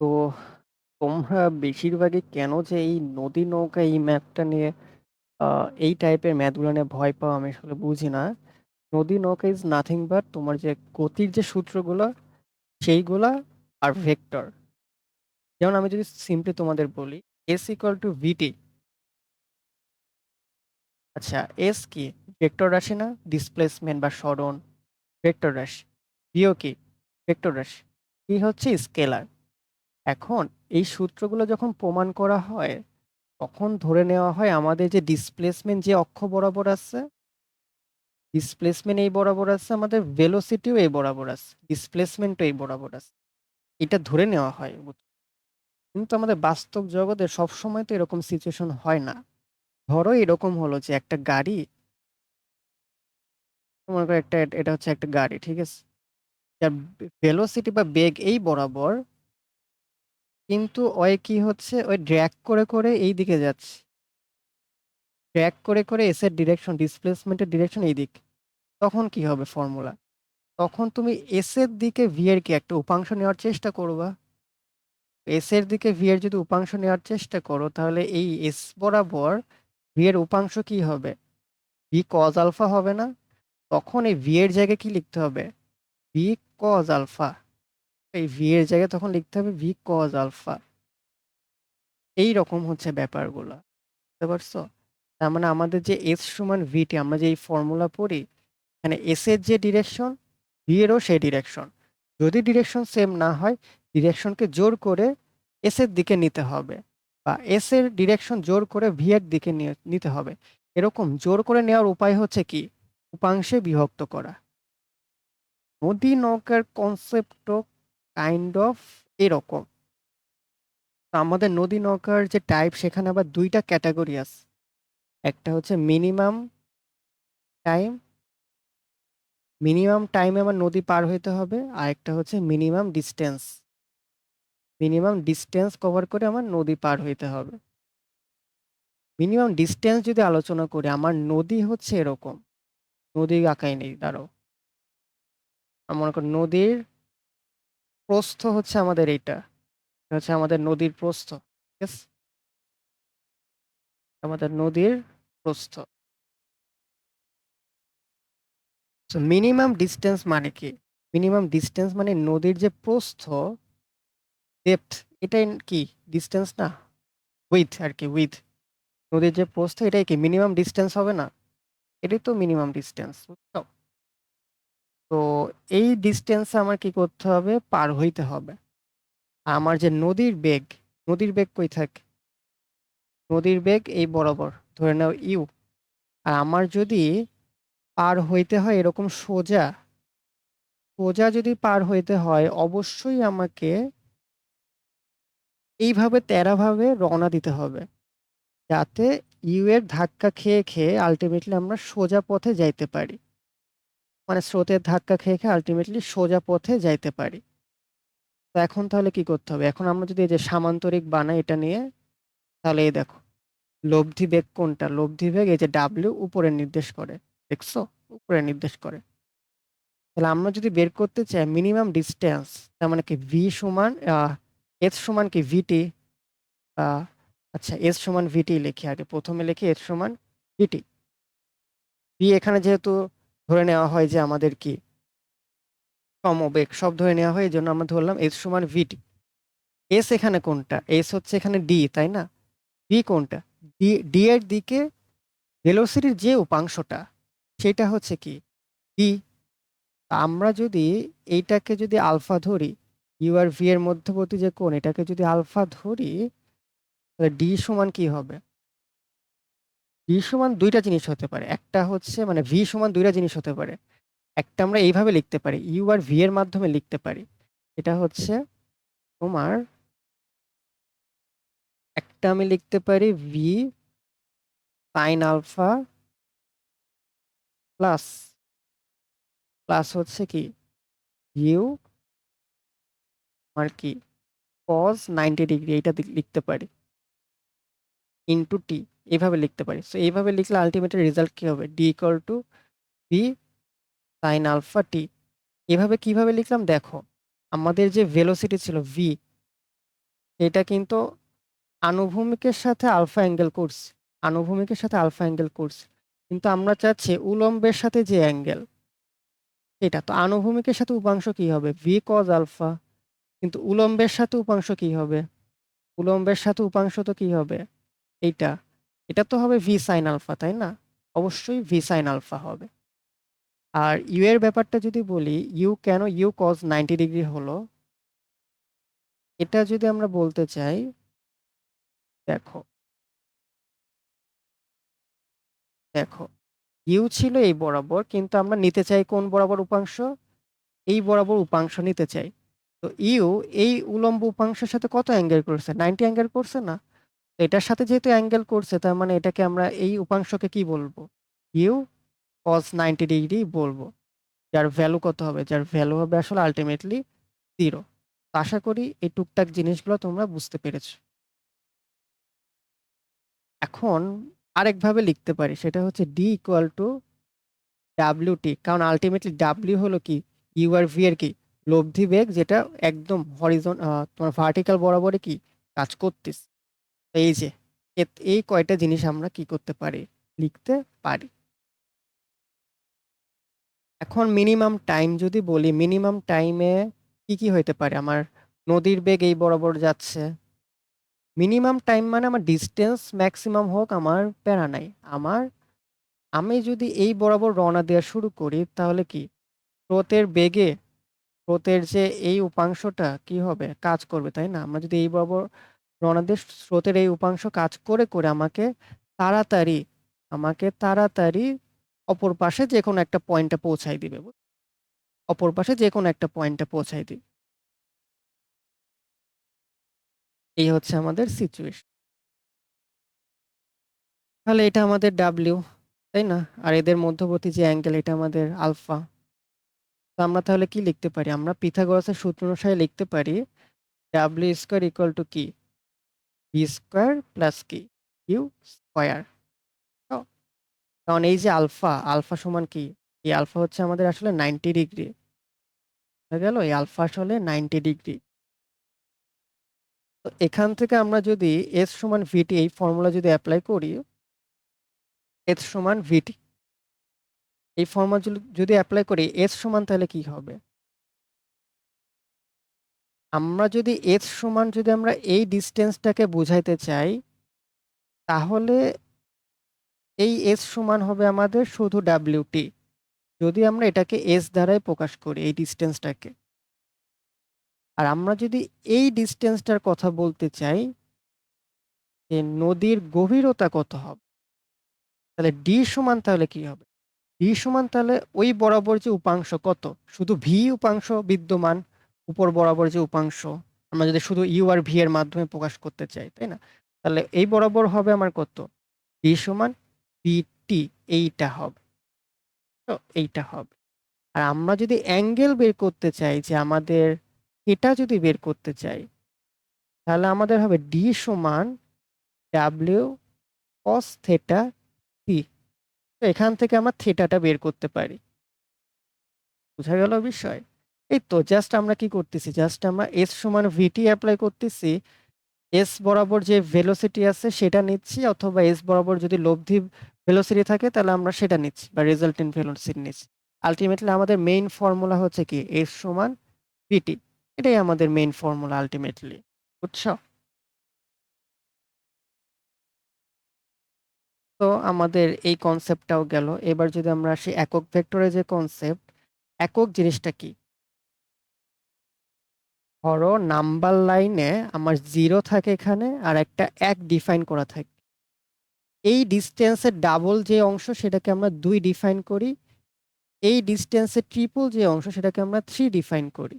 তো তোমরা বেশিরভাগই কেন যে এই নদী নৌকা এই ম্যাপটা নিয়ে আ এই টাইপের ম্যাথগুলো নিয়ে ভয় পাও আমি আসলে বুঝি না। নদী নৌকা ইজ নাথিং বাট তোমার যে গতির যে সূত্রগুলা সেইগুলা আর ভেক্টর। যেমন আমি যদি সিম্পলি তোমাদের বলি S ইকুয়াল টু VT। আচ্ছা S কি? ভেক্টর রাশি না? ডিসপ্লেসমেন্ট বা সরণ ভেক্টর রাশি। V ও কি? ভেক্টর রাশি। T হচ্ছে স্কেলার। এখন এই সূত্রগুলো যখন প্রমাণ করা হয়, তখন ধরে নেওয়া হয় আমাদের যে ডিসপ্লেসমেন্ট যে অক্ষ বরাবর আছে ডিসপ্লেসমেন্ট এই বরাবর আছে, আমাদের ভেলোসিটিও এই বরাবর আছে। ডিসপ্লেসমেন্টও এই বরাবর আছে। এটা ধরে নেওয়া হয়। কিন্তু আমাদের বাস্তব জগতে সবসময় তো এরকম সিচুয়েশন হয় না। ধরো এরকম হলো যে একটা গাড়ি মনে করো একটা এটা হচ্ছে একটা গাড়ি, ঠিক আছে? যার ভেলোসিটি বা বেগ এই বরাবর কিন্তু ওই কি হচ্ছে ওই ড্র্যাগ করে, করে এই দিকে যাচ্ছে। ড্র্যাগ করে, করে এস এর ডিরেকশন ডিসপ্লেসমেন্টের ডিরেকশন এই দিক। তখন কি হবে ফর্মুলা? তখন তুমি এস এর দিকে ভি এর কি একটা উপাংশ নেওয়ার চেষ্টা করবা। এস এর দিকে ভি এর যদি উপাংশ নেওয়ার চেষ্টা করো তাহলে এই এস বরাবর ভি এর উপাংশ কি হবে? ভি কজ আলফা হবে না? তখন এই ভি এর জায়গায় কি লিখতে হবে? V cos alpha. এই ভি এর জায়গায় তখন লিখতে হবে ভি কজ আলফা। এই রকম হচ্ছে ব্যাপারগুলো বুঝতে পারছ? তার মানে আমাদের যে এস সমান ভিটি আমরা যে এই ফর্মুলা পড়ি, মানে এস এর যে ডিরেকশন, ভি এরও সেই ডিরেকশন। যদি ডিরেকশন সেম না হয়, ডিরেকশনকে জোর করে এস এর দিকে নিতে হবে। বা এস এর ডিরেকশন জোর করে ভি এর দিকে নিতে হবে। এরকম জোর করে নেওয়ার উপায় হচ্ছে কি? উপাংশে বিভক্ত করা। নদী নৌকার কনসেপ্টও কাইন্ড অফ এরকম। তো আমাদের নদী নৌকার যে টাইপ সেখানে আবার ২ টা ক্যাটেগরি আছে। একটা হচ্ছে মিনিমাম টাইম মিনিমাম টাইমে আমার নদী পার হইতে হবে। আরেকটা হচ্ছে minimum distance. Minimum distance cover করে আমার নদী পার হইতে হবে। মিনিমাম ডিসট্যান্স যদি আলোচনা করি, আমার নদী হচ্ছে এরকম। নদী আঁকাই নেই, দাঁড়াও। মনে নদীর প্রস্থ হচ্ছে আমাদের এইটা। হচ্ছে আমাদের নদীর প্রস্থ। ঠিক আছে? আমাদের নদীর প্রস্থ। মিনিমাম ডিসট্যান্স মানে কি? মিনিমাম ডিসট্যান্স মানে নদীর যে প্রস্থ ডেপথ এটাই কি? ডিসট্যান্স না? উইথ আর কি উইথ। নদীর যে প্রস্থ এটাই কি মিনিমাম ডিসট্যান্স হবে না? এটাই তো মিনিমাম ডিসট্যান্স, বুঝছ? তো এই ডিসট্যান্সে আমার কি করতে হবে? পার হইতে হবে। আমার যে নদীর বেগ, নদীর বেগ কই থাকে? নদীর বেগ এই বরাবর। ধরে নাও ইউ। আর আমার যদি পার হইতে হয় এরকম সোজা সোজা যদি পার হইতে হয় অবশ্যই আমাকে এইভাবে তেড়াভাবে রওনা দিতে হবে। যাতে ইউ এর ধাক্কা খেয়ে, খেয়ে আল্টিমেটলি আমরা সোজা পথে যাইতে পারি। মানে স্রোতের ধাক্কা খেয়ে, খেয়ে আল্টিমেটলি সোজা পথে যাইতে পারি। তো এখন তাহলে কি করতে হবে? এখন আমরা যদি এই যে সামান্তরিক বানাই এটা নিয়ে, তাহলে এই দেখো। লব্ধি বেগ কোনটা? লব্ধি বেগ এই যে ডাব্লিউ উপরে নির্দেশ করে। দেখছ? উপরে নির্দেশ করে। তাহলে আমরা যদি বের করতে চাই মিনিমাম ডিসট্যান্স তার মানে কি ভি সমান এস সমান কি ভিটি আচ্ছা এস সমান ভিটি লিখি আগে। প্রথমে লিখি এস সমান ভিটি। ভি এখানে যেহেতু ধরে নেওয়া হয় যে আমাদের কি সমবেগ সব ধরে নেওয়া হয় এই জন্য আমরা ধরলাম এস সমান ভিটি। এস এখানে কোনটা? এস হচ্ছে এখানে ডি, তাই না? ভি কোনটা? ডি ডি এর দিকে ভেলোসিটির যে উপাংশটা সেটা হচ্ছে কি? ডি। আমরা যদি এইটাকে যদি আলফা ধরি, ইউ আর ভি এর মধ্যবর্তী যে কোণ এটাকে যদি আলফা ধরি, তাহলে ডি সমান কি হবে? ডি সমান দুইটা জিনিস হতে পারে। একটা হচ্ছে মানে ভি সমান দুইটা জিনিস হতে পারে। একটা আমরা এইভাবে লিখতে পারি। ইউ আর ভি এর মাধ্যমে লিখতে পারি। এটা হচ্ছে তোমার একটা আমি লিখতে পারি V sine alpha plus plus হচ্ছে কি ইউ আর কি কজ 90 ডিগ্রি এইটা লিখতে পারি ইন্টু টি এইভাবে লিখতে পারি। সো এইভাবে লিখলে আলটিমেটলি রেজাল্ট কি হবে? D equal to V sine alpha T এভাবে কীভাবে লিখলাম? দেখো, আমাদের যে ভেলোসিটি ছিল ভি এটা কিন্তু আনুভূমিকের সাথে আলফা অ্যাঙ্গেল করছি আনুভূমিকের সাথে আলফা অ্যাঙ্গেল করছি কিন্তু আমরা চাচ্ছি উলম্বের সাথে যে অ্যাঙ্গেল এটা। তো আনুভূমিকের সাথে উপাংশ কি হবে? ভি কজ আলফা কিন্তু উলম্বের সাথে উপাংশ কি হবে? উলম্বের সাথে উপাংশ তো কি হবে? এইটা। এটা তো হবে ভি সাইন আলফা তাই না? অবশ্যই ভি সাইন আলফা হবে। আর ইউ এর ব্যাপারটা যদি বলি ইউ কেন ইউ কজ নাইনটি ডিগ্রি হলো? এটা যদি আমরা বলতে চাই, দেখো। দেখো ইউ ছিল এই বরাবর, কিন্তু আমরা নিতে চাই কোন বরাবর উপাংশ? এই বরাবর উপাংশ নিতে চাই। তো ইউ এই উলম্ব উপাংশের সাথে কত অ্যাঙ্গেল করছে? নাইনটি অ্যাঙ্গেল করছে না? এটার সাথে যেহেতু অ্যাঙ্গেল করছে, তার মানে এটাকে আমরা এই উপাংশকে কি বলব? ইউ কজ নাইনটি ডিগ্রি বলব। যার ভ্যালু কত হবে? যার ভ্যালু হবে আসলে আলটিমেটলি জিরো আশা করি এই টুকটাক জিনিসগুলো তোমরা বুঝতে পেরেছ। এখন আরেকভাবে লিখতে পারি, সেটা হচ্ছে D equal to W T কারণ আলটিমেটলি ডাব্লিউ হলো কি? ইউ আর ভি এর কি? লব্ধি বেগ, যেটা একদম হরিজন তোমার ভার্টিক্যাল বরাবরে কি? কাজ করতিস এই যে এই কয়টা জিনিস আমরা কি করতে পারি? লিখতে পারি। এখন মিনিমাম টাইম যদি বলি মিনিমাম টাইমে কি কি হইতে পারে? আমার নদীর বেগ এই বরাবর যাচ্ছে। মিনিমাম টাইম মানে আমার ডিস্টেন্স ম্যাক্সিমাম হোক, আমার প্যারা নাই। আমার, আমি যদি এই বরাবর রওনা দেওয়া শুরু করি, তাহলে কি? স্রোতের বেগে, স্রোতের যে এই উপাংশটা কি হবে? কাজ করবে, তাই না? আমরা যদি এই বরাবর দিয়ে স্রোতের এই উপাংশ কাজ করে করে আমাকে তাড়াতাড়ি আমাকে তাড়াতাড়ি অপর পাশে যে কোনো একটা পয়েন্টে পৌঁছাই দিবে অপর পাশে যে কোনো একটা পয়েন্টে পৌঁছাই দিবে। এই হচ্ছে আমাদের সিচুয়েশন তাহলে এটা আমাদের ডাব্লিউ তাই না? আর এদের মধ্যবর্তী যে অ্যাঙ্গেল এটা আমাদের আলফা তো আমরা তাহলে কি লিখতে পারি? আমরা পিথাগোরাসের সূত্র অনুসারে লিখতে পারি ডাব্লিউ স্কোয়ার ইকুয়াল টু কি? বি স্কোয়ার প্লাস কি ইউ স্কোয়ার। কারণ এই যে আলফা আলফা সমান কি? এই আলফা হচ্ছে আমাদের আসলে নাইনটি ডিগ্রি গেল? এই আলফা আসলে নাইনটি ডিগ্রি তো এখান থেকে আমরা যদি এস সমান ভিটি এই ফর্মুলা যদি অ্যাপ্লাই করি এস সমান ভিটি এই ফর্মুলা যদি অ্যাপ্লাই করি এস সমান তাহলে কি হবে? আমরা যদি এস সমান যদি আমরা এই ডিস্টেন্সটাকে বুঝাইতে চাই, তাহলে এই এস সমান হবে আমাদের শুধু ডাব্লিউটি। যদি আমরা এটাকে এস দ্বারাই প্রকাশ করি, এই ডিস্টেন্সটাকে। আর আমরা যদি এই ডিস্টেন্সটার কথা বলতে চাই, যে নদীর গভীরতা কত হবে? তাহলে ডি সমান তাহলে কি হবে? ডি সমান তাহলে ওই বরাবর যে উপাংশ কত? শুধু ভি উপাংশ বিদ্যমান। উপর বরাবর যে উপাংশ, আমরা যদি শুধু ইউ আর ভি এর মাধ্যমে প্রকাশ করতে চাই, তাই না? তাহলে এই বরাবর হবে আমার কত? ডি সমান বিটি এইটা হবে। তো এইটা হবে। আর আমরা যদি অ্যাঙ্গেল বের করতে চাই, যে আমাদের এটা যদি বের করতে চাই, তাহলে আমাদের হবে ডি সমান ডাব্লিউ কস থেটা টি তো এখান থেকে আমরা থেটাটা বের করতে পারি। বোঝা গেল বিষয়? এই তো জাস্ট আমরা কি করতেছি? জাস্ট আমরা এস সমান ভিটি অ্যাপ্লাই করতেছি। এস বরাবর যে ভেলোসিটি আছে সেটা নিচ্ছি অথবা এস বরাবর যদি লব্ধি ভেলোসিটি থাকে তাহলে আমরা সেটা নিচ্ছি বা রেজাল্ট রেজাল্টেন্ট ভেলোসিটি নিচ্ছি। আলটিমেটলি আমাদের মেইন ফর্মুলা হচ্ছে কি? এস সমান ভিটি এটাই আমাদের মেইন ফর্মুলা আলটিমেটলি বুঝছ? তো আমাদের এই কনসেপ্টটাও গেল। এবার যদি আমরা আসি একক ভেক্টরের যে কনসেপ্ট একক জিনিসটা কি? ধরো নাম্বার লাইনে আমার জিরো থাকে এখানে আর একটা এক ডিফাইন করা থাকে। এই ডিস্টেন্সের ডাবল যে অংশ সেটাকে আমরা দুই ডিফাইন করি, এই ডিস্টেন্সের ট্রিপল যে অংশ সেটাকে আমরা থ্রি ডিফাইন করি।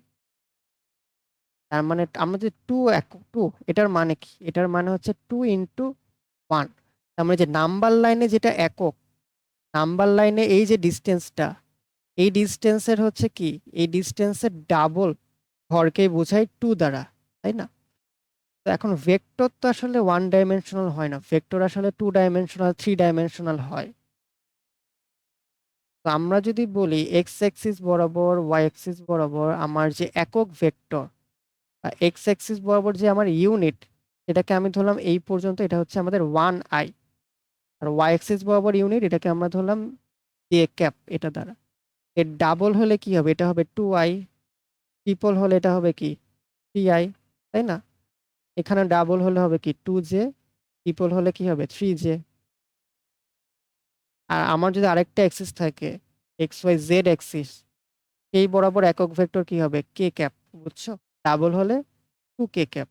তার মানে আমাদের টু এক টু এটার মানে কি? এটার মানে হচ্ছে টু ইন্টু ওয়ান তার মানে যে নাম্বার লাইনে যেটা একক, নাম্বার লাইনে এই যে ডিস্টেন্সটা এই ডিস্টেন্সের হচ্ছে কি? এই ডিস্টেন্সের ডাবল ঘরকে বোঝায় টু দ্বারা, তাই না? তো এখন ভেক্টর তো আসলে ওয়ান ডাইমেনশনাল হয় না ভেক্টর আসলে টু ডাইমেনশনাল থ্রি ডাইমেনশনাল হয়। তো আমরা যদি বলি এক্স এক্সিস বরাবর ওয়াই এক্সিস বরাবর আমার যে একক ভেক্টর বা এক্স অ্যাক্সিস বরাবর যে আমার ইউনিট এটাকে আমি ধরলাম এই পর্যন্ত, এটা হচ্ছে আমাদের one I R Y axis বরাবর ইউনিট এটাকে আমরা ধরলাম এ ক্যাপ এটা দ্বারা। এর ডাবল হলে কি হবে? এটা হবে টু আই ট্রিপল হলে এটা হবে কি? থ্রি আই তাই না? এখানে ডাবল হলে হবে কি? টু জে ট্রিপল হলে কি হবে? থ্রি জে আর আমার যদি আরেকটা অ্যাক্সিস থাকে এক্স ওয়াই জেড অ্যাক্সিস সেই বরাবর একক ভেক্টর কি হবে? কে ক্যাপ বুঝছ? ডাবল হলে টু কে ক্যাপ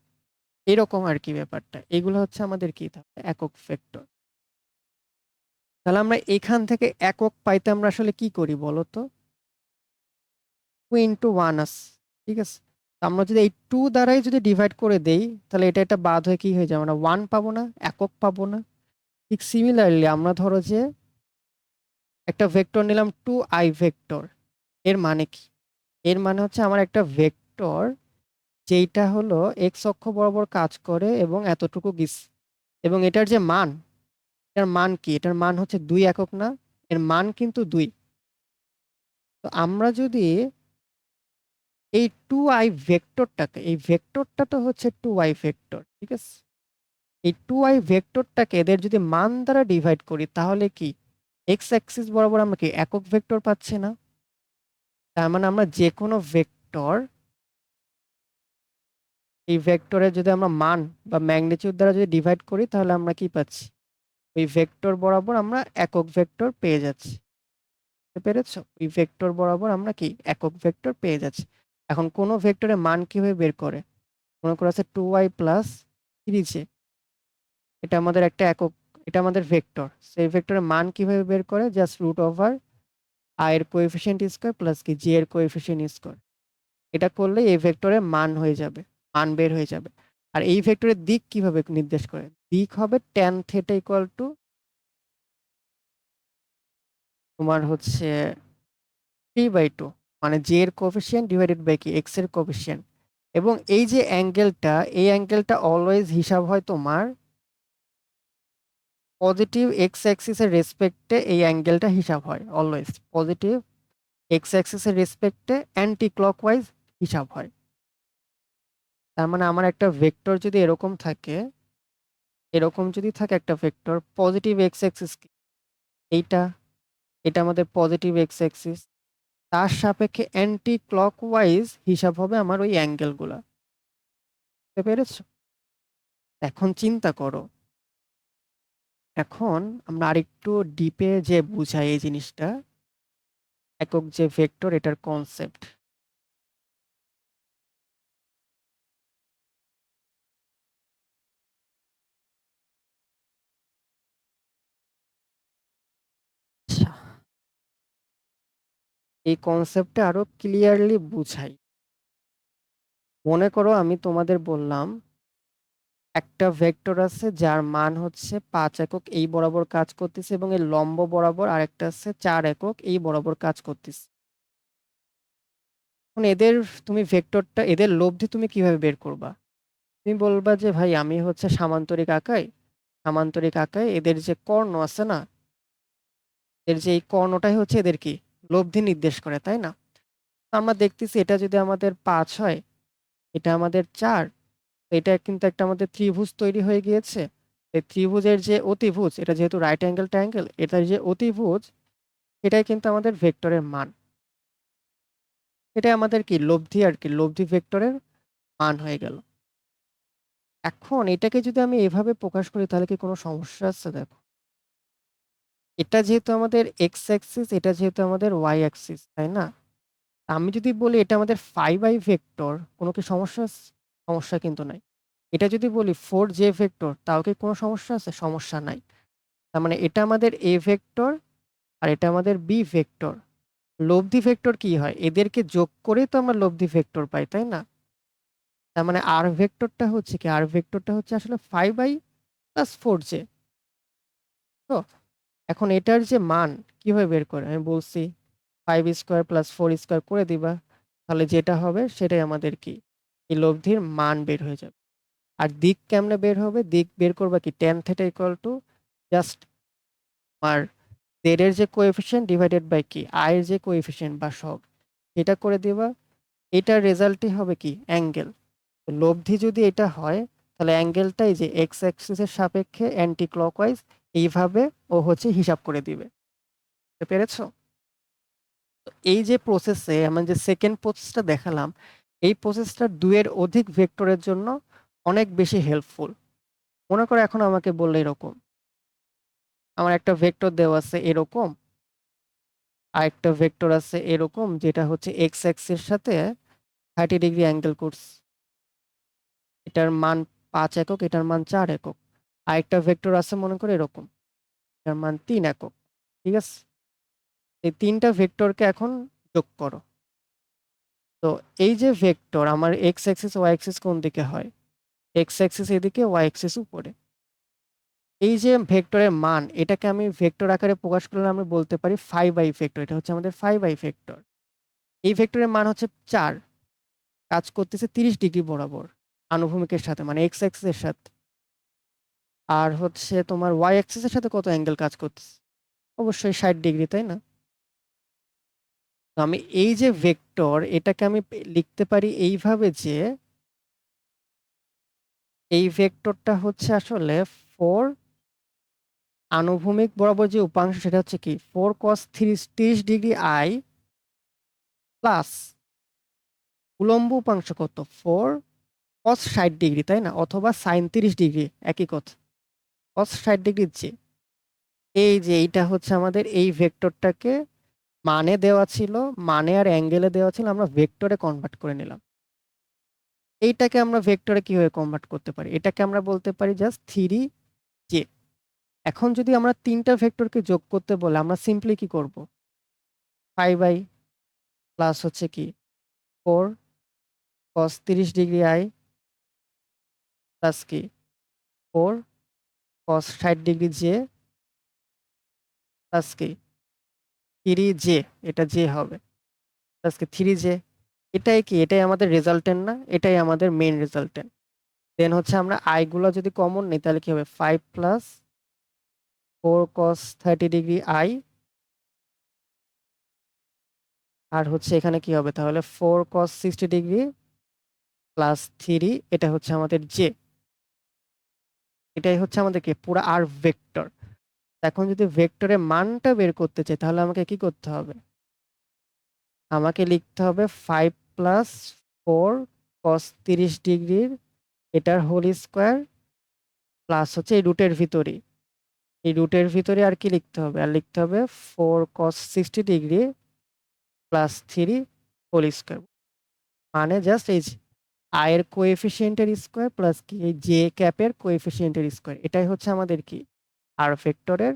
এরকম আর কি ব্যাপারটা। এগুলো হচ্ছে আমাদের কি? তাহলে একক ভেক্টর তাহলে আমরা এখান থেকে একক পাইতে আমরা আসলে কি করি বলো তো টু ইন্টু ওয়ান আস ঠিক আছে? আমরা যদি এই টু দ্বারাই যদি ডিভাইড করে দেই, তাহলে এটা এটা বাদ হয়ে কি হয়ে যাবে আমরা ওয়ান পাবো না, একক পাবো না। ঠিক সিমিলারলি আমরা ধরো যে একটা ভেক্টর নিলাম টু আই ভেক্টর এর মানে কি? এর মানে হচ্ছে আমার একটা ভেক্টর যেইটা হলো এক্স অক্ষ বরাবর কাজ করে এবং এতটুকু গিস। এবং এটার যে মান, এটার মান কি? এটার মান হচ্ছে দুই একক না, এর মান কিন্তু দুই। তো আমরা যদি এই টু আই ভেক্টরটাকে এই ভেক্টরটা তো হচ্ছে টু আই ভেক্টর ঠিক আছে? এই টু আই ভেক্টরটাকে এদের যদি মান দ্বারা ডিভাইড করি, তাহলে কি? এক্স অ্যাক্সিস বরাবর আমরা কি একক ভেক্টর পাচ্ছি না? তার মানে আমরা যে কোনো ভেক্টর এই ভেক্টরের যদি আমরা মান বা ম্যাগনিটিউড দ্বারা যদি ডিভাইড করি, তাহলে আমরা কি পাচ্ছি? ওই ভেক্টর বরাবর আমরা একক ভেক্টর পেয়ে যাচ্ছি। পেরেছ? ওই ভেক্টর বরাবর আমরা কি? একক ভেক্টর পেয়ে যাচ্ছি। এখন কোনো ভেক্টরের মান কীভাবে বের করে? মনে করা আছে two Y plus three J এটা আমাদের একটা একক, এটা আমাদের ভেক্টর। সেই ভেক্টরের মান কীভাবে বের করে? জাস্ট রুট ওভার আই এর কোএফিসিয়েন্ট স্কোয়ার প্লাস কি? জি এর কোএফিসিয়েন্ট স্কোয়ার এটা করলে এই ভেক্টরের মান হয়ে যাবে, মান বের হয়ে যাবে। আর এই ভেক্টরের দিক কীভাবে নির্দেশ করে? দিক হবে ট্যান থেটা ইকুয়াল টু তোমার হচ্ছে থ্রি বাই টু মানে জে এর কোফিসিয়েন্ট ডিভাইডেড বাই কি এক্সের কোফিসিয়েন্ট এবং এই যে অ্যাঙ্গেলটা এই অ্যাঙ্গেলটা অলওয়েজ হিসাব হয় তোমার পজিটিভ এক্স অ্যাক্সিসের রেসপেক্টে এই অ্যাঙ্গেলটা হিসাব হয় অলওয়েজ পজিটিভ এক্স অ্যাক্সিসের রেসপেক্টে অ্যান্টি ক্লকওয়াইজ হিসাব হয়। তার মানে আমার একটা ভেক্টর যদি এরকম থাকে, এরকম যদি থাকে একটা ভেক্টর পজিটিভ এক্স অ্যাক্সিস এইটা, এটা আমাদের পজিটিভ এক্স অ্যাক্সিস তার সাপেক্ষে অ্যান্টি ক্লকওয়াইজ হিসাব হবে আমার ওই অ্যাঙ্গেলগুলা বুঝতে পেরেছ? এখন চিন্তা করো। এখন আমরা আরেকটু ডিপে যে বুঝাই এই জিনিসটা, একক যে ভেক্টর এটার কনসেপ্ট এই কনসেপ্টটা আরও ক্লিয়ারলি বুঝাই। মনে করো আমি তোমাদের বললাম, একটা ভেক্টর আছে যার মান হচ্ছে পাঁচ একক, এই বরাবর কাজ করতেছে এবং এর লম্ব বরাবর আরেকটা আছে চার একক, এই বরাবর কাজ করতেছে। এখন এদের তুমি ভেক্টরটা এদের লব্ধি তুমি কীভাবে বের করবা? তুমি বলবা যে, ভাই, আমি হচ্ছে সামান্তরিক আঁকাই, সামান্তরিক আঁকায় এদের যে কর্ণ আছে না এর যে এই কর্ণটাই হচ্ছে এদের কি? লব্ধি নির্দেশ করে, তাই না? আমরা দেখতেছি এটা যদি আমাদের পাঁচ হয়, এটা আমাদের চার এটা কিন্তু একটা আমাদের ত্রিভুজ তৈরি হয়ে গিয়েছে। এই ত্রিভুজের যে অতিভুজ, এটা যেহেতু রাইট অ্যাঙ্গেল ট্যাঙ্গেল এটার যে অতিভুজ, এটাই কিন্তু আমাদের ভেক্টরের মান। এটাই আমাদের কি? লব্ধি আর কি, লব্ধি ভেক্টরের মান হয়ে গেল। এখন এটাকে যদি আমি এভাবে প্রকাশ করি, তাহলে কি কোনো সমস্যা আছে? দেখো। এটা যেহেতু আমাদের এক্স অ্যাক্সিস এটা যেহেতু আমাদের ওয়াই অ্যাক্সিস তাই না? আমি যদি বলি এটা আমাদের ফাইভ আই ভেক্টর কোনো কি সমস্যা আছে? সমস্যা কিন্তু নাই। এটা যদি বলি ফোর জে ভেক্টর তাও কি কোনো সমস্যা আছে? সমস্যা নাই। তার মানে এটা আমাদের এ ভেক্টর আর এটা আমাদের বি ভেক্টর লব্ধি ভেক্টর কি হয়? এদেরকে যোগ করেই তো আমরা লব্ধি ভেক্টর পাই, তাই না? তার মানে আর ভেক্টরটা হচ্ছে কি? আর ভেক্টরটা হচ্ছে আসলে five I plus four J তো এখন এটার যে মান কীভাবে বের করে? আমি বলছি five square plus four square করে দিবা, তাহলে যেটা হবে সেটাই আমাদের কি? এই লব্ধির মান বের হয়ে যাবে। আর দিক কেমনে বের হবে? দিক বের করবা কি? Tan theta equal to just আর জেডের যে কোএফিসিয়েন্ট ডিভাইডেড বাই কি? আয়ের যে কোএফিসিয়েন্ট বা সব, এটা করে দিবা। এটার রেজাল্টই হবে কি? অ্যাঙ্গেল লব্ধি যদি এটা হয়, তাহলে অ্যাঙ্গেলটাই যে এক্স অ্যাক্সিসের সাপেক্ষে অ্যান্টি ক্লকওয়াইজ এইভাবে ও হচ্ছে হিসাব করে দিবে। পেরেছ? এই যে প্রসেসে আমরা যে সেকেন্ড প্রসেসটা দেখালাম, এই প্রসেসটা দুয়ের অধিক ভেক্টরের জন্য অনেক বেশি হেল্পফুল মনে করো এখন আমাকে বললে এরকম, আমার একটা ভেক্টর দেওয়া আছে এরকম আর একটা ভেক্টর আছে এরকম, যেটা হচ্ছে এক্স এক্সের সাথে থার্টি ডিগ্রি অ্যাঙ্গেল করছে এটার মান পাঁচ একক, এটার মান চার একক। আর একটা ভেক্টর আছে মনে করো এরকম। এটার মান তিন একক, ঠিক আছে? এই তিনটা ভেক্টরকে এখন যোগ করো। তো এই যে ভেক্টর আমার এক্স অ্যাক্সিস ওয়াই অ্যাক্সিস কোন দিকে হয়? এক্স অ্যাক্সিস এদিকে ওয়াই অ্যাক্সিস উপরে। এই যে ভেক্টরের মান, এটাকে আমি ভেক্টর আকারে প্রকাশ করলে আমি বলতে পারি ফাইভ বাই ভেক্টর এটা হচ্ছে আমাদের ফাইভ বাই ভেক্টর এই ভেক্টরের মান হচ্ছে চার, কাজ করতেছে তিরিশ ডিগ্রি বরাবর আনুভূমিকের সাথে মানে এক্স অ্যাক্সিসের সাথে। আর হচ্ছে তোমার ওয়াই অ্যাক্সিসের সাথে কত অ্যাঙ্গেল কাজ করতেছে? অবশ্যই ষাট ডিগ্রি তাই না? তো আমি এই যে ভেক্টর এটাকে আমি লিখতে পারি এইভাবে যে এই ভেক্টরটা হচ্ছে আসলে ফোর আনুভূমিক বরাবর যে উপাংশ সেটা হচ্ছে কি? ফোর কস তিরিশ ডিগ্রি আই প্লাস উলম্ব উপাংশ কত? ফোর কস ষাট ডিগ্রি তাই না? অথবা সাইন তিরিশ ডিগ্রি একই কথা। কস ষাট ডিগ্রি যে এই যে এইটা হচ্ছে আমাদের এই ভেক্টরটাকে মানে দেওয়া ছিল মানে আর অ্যাঙ্গেলে দেওয়া ছিল, আমরা ভেক্টরে কনভার্ট করে নিলাম। এইটাকে আমরা ভেক্টরে কীভাবে কনভার্ট করতে পারি? এটাকে আমরা বলতে পারি জাস্ট থ্রি জে এখন যদি আমরা তিনটা ভেক্টরকে যোগ করতে বলে, আমরা সিম্পলি কি করব? ফাইভ আই প্লাস হচ্ছে কি? ফোর কস তিরিশ ডিগ্রি আই প্লাস কি? ফোর কস ষাট ডিগ্রি জে প্লাস কি? থ্রি জে এটা জে হবে। প্লাস কি? থ্রি জে এটাই কি? এটাই আমাদের রেজাল্টেন্ট না? এটাই আমাদের মেইন রেজাল্টেন্ট দেন হচ্ছে আমরা আইগুলো যদি কমন নিই, তাহলে কি হবে? Five plus four cos thirty degree I আর হচ্ছে এখানে কি হবে? তাহলে four cos sixty degree plus three এটা হচ্ছে আমাদের জে এটাই হচ্ছে আমাদের কি পুরো আর ভেক্টর এখন যদি ভেক্টরের মানটা বের করতে চাই, তাহলে আমাকে কি করতে হবে? আমাকে লিখতে হবে ফাইভ প্লাস ফোর কস তিরিশ ডিগ্রির এটার হোল স্কোয়ার প্লাস হচ্ছে এই রুটের ভিতরে এই রুটের ভিতরে আর কি লিখতে হবে? আর লিখতে হবে four cos sixty degree plus three whole square মানে জাস্ট এই আয়ের কোএফিসিয়েন্টের স্কোয়ার প্লাস কি? জে ক্যাপের কোএফিসিয়েন্টের স্কোয়ার এটাই হচ্ছে আমাদের কি? আর ভেক্টরের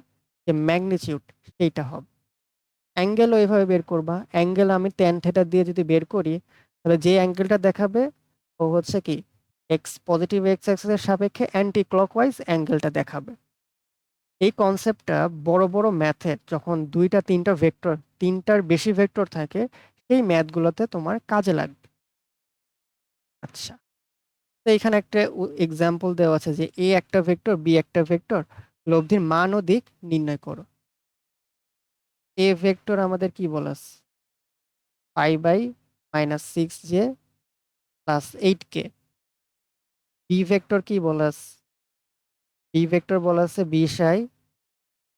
যে ম্যাগনিচিউড সেইটা হবে। অ্যাঙ্গেল ওইভাবে বের করবা। অ্যাঙ্গেল আমি টেন থেটা দিয়ে যদি বের করি, তাহলে যে অ্যাঙ্গেলটা দেখাবে, ও হচ্ছে কি? এক্স পজিটিভ এক্স এক্সের সাপেক্ষে অ্যান্টি ক্লকওয়াইজ অ্যাঙ্গেলটা দেখাবে। এই কনসেপ্টটা বড় বড় ম্যাথে যখন দুইটা, তিনটা ভেক্টর তিনটার বেশি ভেক্টর থাকে, সেই ম্যাথগুলোতে তোমার কাজে লাগবে। আচ্ছা। তো এখানে একটা এক্সাম্পল দেওয়া আছে যে এ একটা ভেক্টর বি একটা ভেক্টর লব্ধির মান ও দিক নির্ণয় করো। এ ভেক্টর আমাদের কি বলাস five by minus six J plus eight K. B vector কি বলাস বি ভেক্টর বলা আছে বিশ I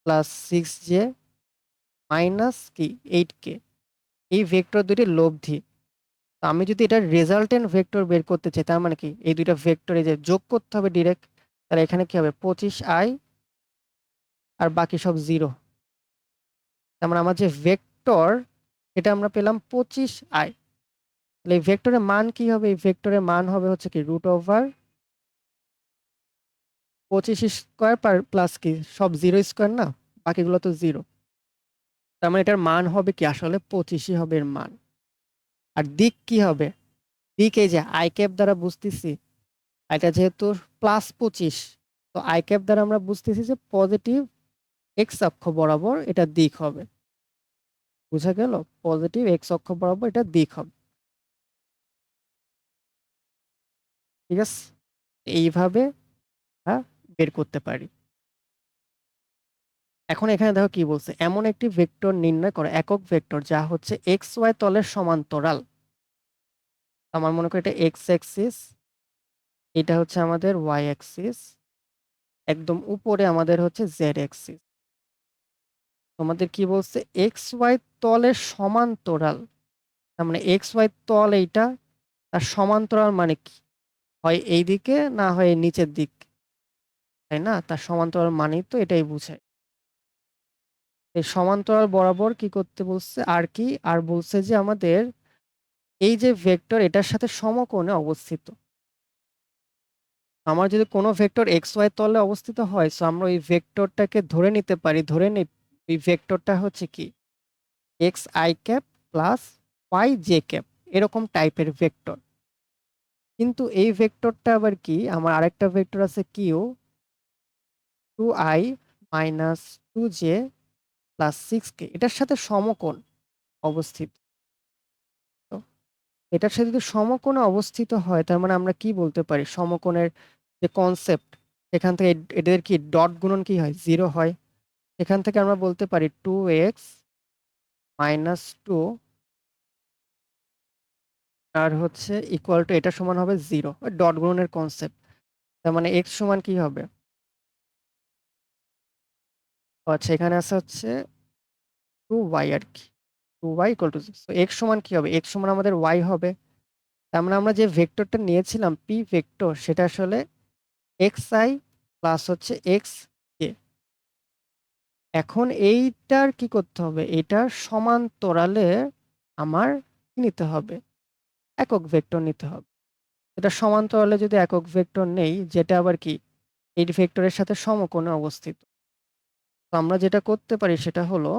plus six J minus কি? Eight K. এই ভেক্টর দুটি লব্ধি। আমি যদি এটার রেজাল্টেন্ট ভেক্টর বের করতে চাই, তার মানে কি? এই দুইটা ভেক্টরে যে যোগ করতে হবে ডিরেক্ট তাহলে এখানে কি হবে? পঁচিশ আই আর বাকি সব জিরো তার মানে আমার যে ভেক্টর এটা আমরা পেলাম পঁচিশ আই তাহলে এই ভেক্টরের মান কি হবে? এই ভেক্টরের মান হবে হচ্ছে কি রুট ওভার পঁচিশ স্কোয়ার পার প্লাস কি? সব জিরো স্কোয়ার না? বাকিগুলো তো জিরো তার মানে এটার মান হবে কি? আসলে পঁচিশই হবে এর মান। আর দিক কি হবে? দিক এই যে আই ক্যাপ দ্বারা বুঝতেছি, এটা যেহেতু প্লাস পঁচিশ, তো আই ক্যাপ দ্বারা আমরা বুঝতেছি যে পজিটিভ এক্স অক্ষ বরাবর এটা দিক হবে। বুঝা গেল? পজিটিভ এক্স অক্ষ বরাবর এটা দিক হবে। ঠিক আছে? এইভাবে বের করতে পারি। এখন এখানে দেখো কি বলছে? এমন একটি ভেক্টর নির্ণয় করো, একক ভেক্টর, যা হচ্ছে এক্স ওয়াই তলের সমান্তরাল। আমার মনে করি এটা এক্স এক্সিস এটা হচ্ছে আমাদের ওয়াই অ্যাক্সিস একদম উপরে আমাদের হচ্ছে জেড অ্যাক্সিস তোমাদের কি বলছে? এক্স ওয়াই তলের সমান্তরাল, তার মানে এক্স ওয়াই তল এইটা, তার সমান্তরাল মানে কি? হয় এই দিকে না হয় নিচের দিক? তাই না? তার সমান্তরাল মানেই তো এটাই বুঝায়। এই সমান্তরাল বরাবর কি করতে বলছে, আর কি? আর বলছে যে আমাদের এই যে ভেক্টর এটার সাথে সমকোণে অবস্থিত। আমার যদি কোনো ভেক্টর এক্স ওয়াই তলে অবস্থিত হয় সো আমরা ওই ভেক্টরটাকে ধরে নিতে পারি, ধরে নিই, ওই ভেক্টরটা হচ্ছে কি? X I cap plus Y J cap এরকম টাইপের ভেক্টর কিন্তু এই ভেক্টরটা আবার কি? আমার আরেকটা ভেক্টর আছে Q two I minus two J plus six K, এটার সাথে সমকোণ অবস্থিত। এটার সাথে যদি সমকোণে অবস্থিত হয়, তার মানে আমরা কি বলতে পারি? সমকোণের যে কনসেপ্ট এখান থেকে এদের কি ডট গুণন কি হয়? জিরো হয়। এখান থেকে আমরা বলতে পারি টু এক্স মাইনাস টু আর হচ্ছে ইকুয়াল টু এটা সমান হবে জিরো ডট গুণনের কনসেপ্ট তার মানে এক্স সমান কি হবে? ও আচ্ছা এখানে আছে হচ্ছে টু ওয়াই আর কি। টু ওয়াই ইকুয়াল টু তো এক্স সমান কি হবে? এক্স সমান আমাদের ওয়াই হবে। তার মানে আমরা যে ভেক্টরটা নিয়েছিলাম পি ভেক্টর সেটা আসলে এক্স আই প্লাস হচ্ছে এক্স কে এখন এইটার কি করতে হবে? এটার সমান্তরালে আমার নিতে হবে? একক ভেক্টর নিতে হবে। এটা সমান্তরালে যদি একক ভেক্টর নেই, যেটা আবার কি? এই ভেক্টরের সাথে সমকোণে অবস্থিত। তো আমরা যেটা করতে পারি সেটা হলো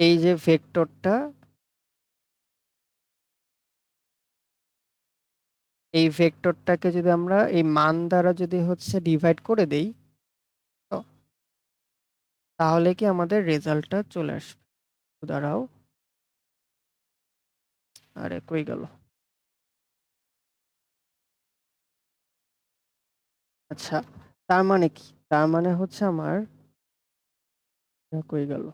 এই যে ভেক্টরটা, এই ভেক্টরটাকে যদি আমরা এই মান দ্বারা যদি হচ্ছে ডিভাইড করে দেই তাহলে কি আমাদের রেজাল্টটা চলে আসবে? দাঁড়াও। আরে কই গেল। আচ্ছা তার মানে কি? তার মানে হচ্ছে আমার কই গেল।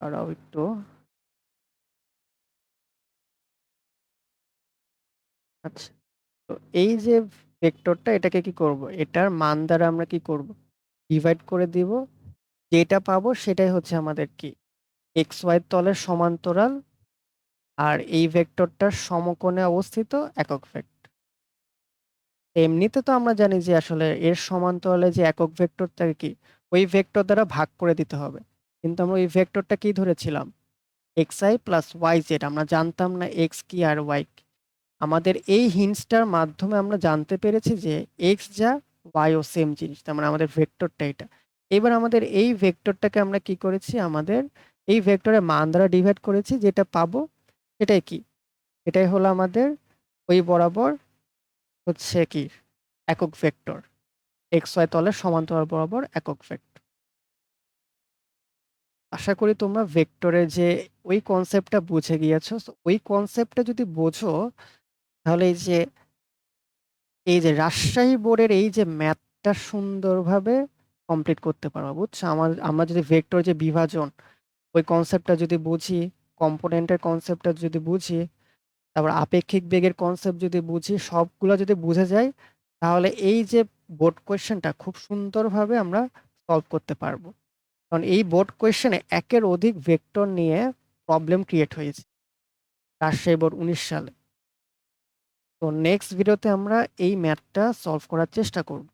দাঁড়াও একটু। আচ্ছা। তো এই যে ভেক্টরটা এটাকে কি করব? এটার মান দ্বারা আমরা কি করব? ডিভাইড করে দিব। যেটা পাবো সেটাই হচ্ছে আমাদের কি? এক্স ওয়াই তলের সমান্তরাল আর এই ভেক্টরটার সমকোণে অবস্থিত একক ভেক্টর। এমনিতে তো আমরা জানি যে আসলে এর সমান্তরালে যে একক ভেক্টরটাকে কি, ওই ভেক্টর দ্বারা ভাগ করে দিতে হবে। কিন্তু আমরা ওই ভেক্টরটা কি ধরেছিলাম? X I plus Y Z. আমরা জানতাম না এক্স কি আর ওয়াই কি। আমাদের এই হিন্টসটার মাধ্যমে আমরা জানতে পেরেছি যে এক্স যা ওয়াইও সেম জিনিস, তার মানে আমাদের ভেক্টরটা এটা। এবার আমাদের এই ভেক্টরটাকে আমরা কি করেছি? আমাদের এই ভেক্টরের মান দ্বারা ডিভাইড করেছি, যেটা পাবো সেটাই কি? এটাই হলো আমাদের ওই বরাবর হচ্ছে কি? একক ভেক্টর এক্স ওয়াই তলের সমান্তরাল বরাবর একক ভেক্টর আশা করি তোমরা ভেক্টরের যে ওই কনসেপ্টটা বুঝে গিয়েছো। ওই কনসেপ্টটা যদি বোঝো তাহলে এই যে এই যে রাজশাহী বোর্ডের এই যে ম্যাথটা সুন্দরভাবে কমপ্লিট করতে পারব, বুঝছ? আমার, আমরা যদি ভেক্টর যে বিভাজন, ওই কনসেপ্টটা যদি বুঝি কম্পোনেন্টের কনসেপ্টটা যদি বুঝি, তারপর আপেক্ষিক বেগের কনসেপ্ট যদি বুঝি, সবগুলো যদি বুঝে যায় তাহলে এই যে বোর্ড কোয়েশ্চেনটা খুব সুন্দরভাবে আমরা সলভ করতে পারব। কারণ এই বোর্ড কোয়েশ্চেনে একের অধিক ভেক্টর নিয়ে প্রবলেম ক্রিয়েট হয়েছে। রাজশাহী বোর্ড উনিশ সালে। তো নেক্সট ভিডিওতে আমরা এই ম্যাথটা সলভ করার চেষ্টা করব।